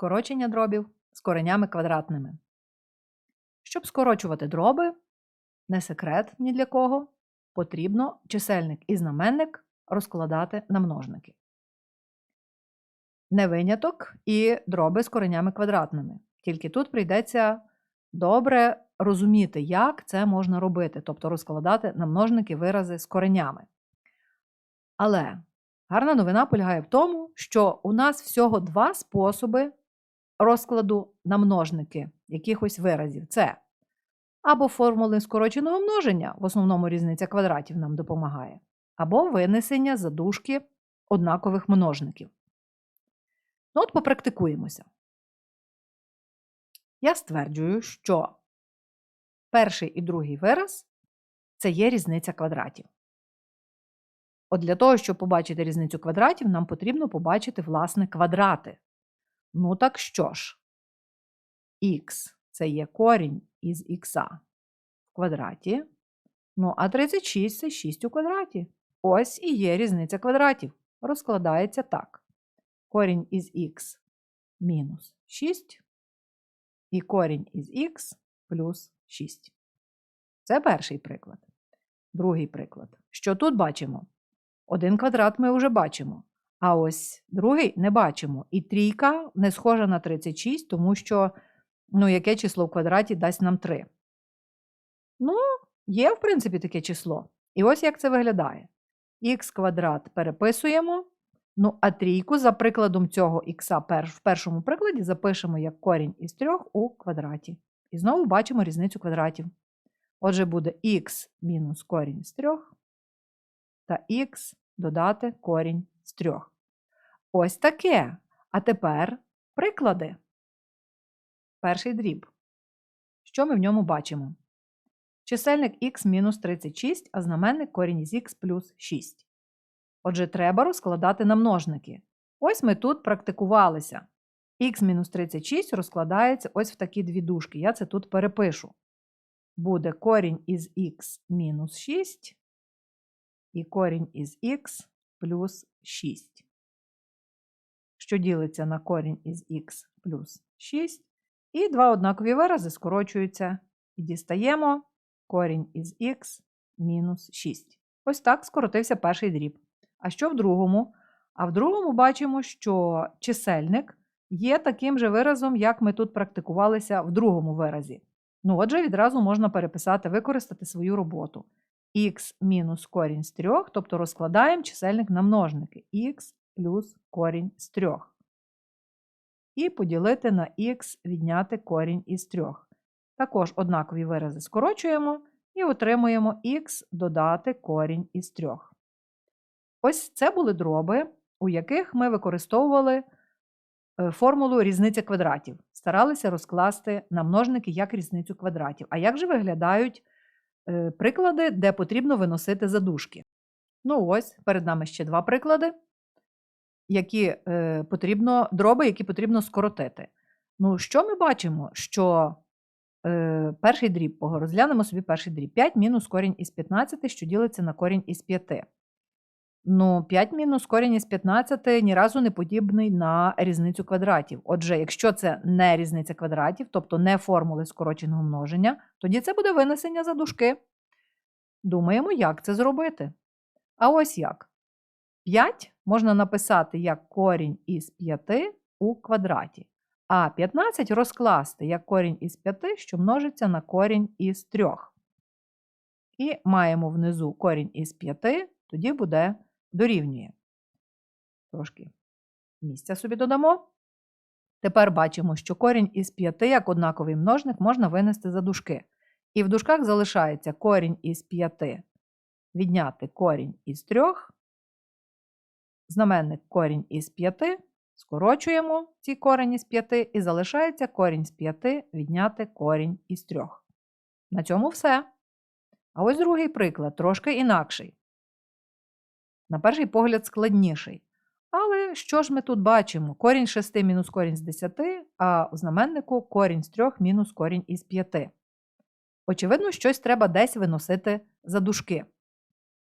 Скорочення дробів з коренями квадратними. Щоб скорочувати дроби, не секрет ні для кого, потрібно чисельник і знаменник розкладати на множники. Не виняток і дроби з коренями квадратними. Тільки тут прийдеться добре розуміти, як це можна робити, тобто розкладати на множники вирази з коренями. Але гарна новина полягає в тому, що у нас всього два способи розкладу на множники якихось виразів. Це або формули скороченого множення, в основному різниця квадратів нам допомагає, або винесення задушки однакових множників. Ну, от попрактикуємося. Я стверджую, що перший і другий вираз це є різниця квадратів. От для того, щоб побачити різницю квадратів, нам потрібно побачити, власне, квадрати. Ну, так що ж, х це є корінь із х в квадраті. Ну, а 36 це 6 у квадраті. Ось і є різниця квадратів. Розкладається так. Корінь із х мінус 6 і корінь із х плюс 6. Це перший приклад. Другий приклад. Що тут бачимо? Один квадрат ми вже бачимо. А ось другий не бачимо. І трійка не схожа на 36, тому що ну, яке число в квадраті дасть нам 3. Ну, є, в принципі, таке число. І ось як це виглядає. Х квадрат переписуємо. Ну, а трійку, за прикладом цього х в першому прикладі, запишемо як корінь із 3 у квадраті. І знову бачимо різницю квадратів. Отже, буде х мінус корінь з 3 та х додати корінь з 3. Ось таке. А тепер приклади. Перший дріб. Що ми в ньому бачимо? Чисельник х мінус 36, а знаменник корінь із х плюс 6. Отже, треба розкладати на множники. Ось ми тут практикувалися. х мінус 36 розкладається ось в такі дві дужки. Я це тут перепишу. Буде корінь із х мінус 6 і корінь із х плюс 6. Що ділиться на корінь із х плюс 6. І два однакові вирази скорочуються. І дістаємо корінь із х мінус 6. Ось так скоротився перший дріб. А що в другому? А в другому бачимо, що чисельник є таким же виразом, як ми тут практикувалися в другому виразі. Ну, отже, відразу можна переписати, використати свою роботу. Х мінус корінь з 3, тобто розкладаємо чисельник на множники х плюс корінь з 3. І поділити на х відняти корінь із 3. Також однакові вирази скорочуємо і отримуємо х додати корінь із 3. Ось це були дроби, у яких ми використовували е, формулу різниця квадратів. Старалися розкласти на множники як різницю квадратів. А як же виглядають приклади, де потрібно виносити задушки? Ну, ось, перед нами ще два приклади, які е, потрібно, дроби, які потрібно скоротити. Ну, що ми бачимо? Що е, перший дріб, розглянемо собі перший дріб. 5 мінус корінь із 15, що ділиться на корінь із 5. Ну, 5 мінус корінь із 15 ні разу не подібний на різницю квадратів. Отже, якщо це не різниця квадратів, тобто не формули скороченого множення, тоді це буде винесення за дужки. Думаємо, як це зробити. А ось як. 5 можна написати як корінь із 5 у квадраті, а 15 розкласти як корінь із 5, що множиться на корінь із 3. І маємо внизу корінь із 5, тоді буде дорівнює. Трошки місця собі додамо. Тепер бачимо, що корінь із 5 як однаковий множник можна винести за дужки. І в дужках залишається корінь із 5 відняти корінь із 3, знаменник корінь із 5, скорочуємо ці корінь із 5 і залишається корінь з 5 відняти корінь із 3. На цьому все. А ось другий приклад, трошки інакший на перший погляд, складніший. Але що ж ми тут бачимо? Корінь 6 мінус корінь з 10, а у знаменнику корінь з 3 мінус корінь із 5. Очевидно, щось треба десь виносити за дужки.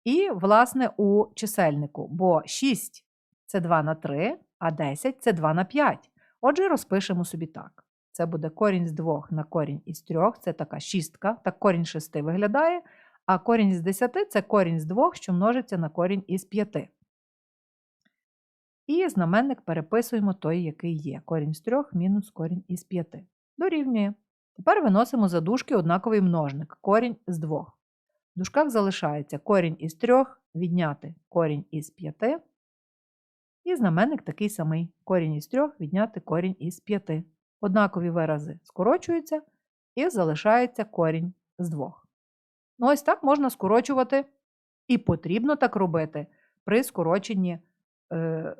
І, власне, у чисельнику, бо 6 це 2 на 3, а 10 це 2 на 5. Отже, розпишемо собі так. Це буде корінь з 2 на корінь із 3, це така шістка, так корінь 6 виглядає, а корінь з 10 це корінь з 2, що множиться на корінь із 5. І знаменник переписуємо той, який є. Корінь з 3 мінус корінь із 5. Дорівнює. Тепер виносимо за дужки однаковий множник корінь з 2. В дужках залишається корінь із 3 відняти корінь із 5. І знаменник такий самий. Корінь із 3 відняти корінь із 5. Однакові вирази скорочуються і залишається корінь з 2. Ну, ось так можна скорочувати, і потрібно так робити при скороченні е,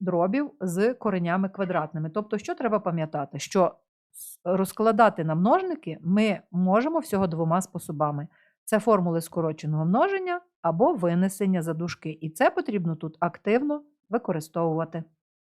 дробів з коренями квадратними. Тобто, що треба пам'ятати? Що розкладати на множники ми можемо всього двома способами. Це формули скороченого множення або винесення за дужки. І це потрібно тут активно використовувати.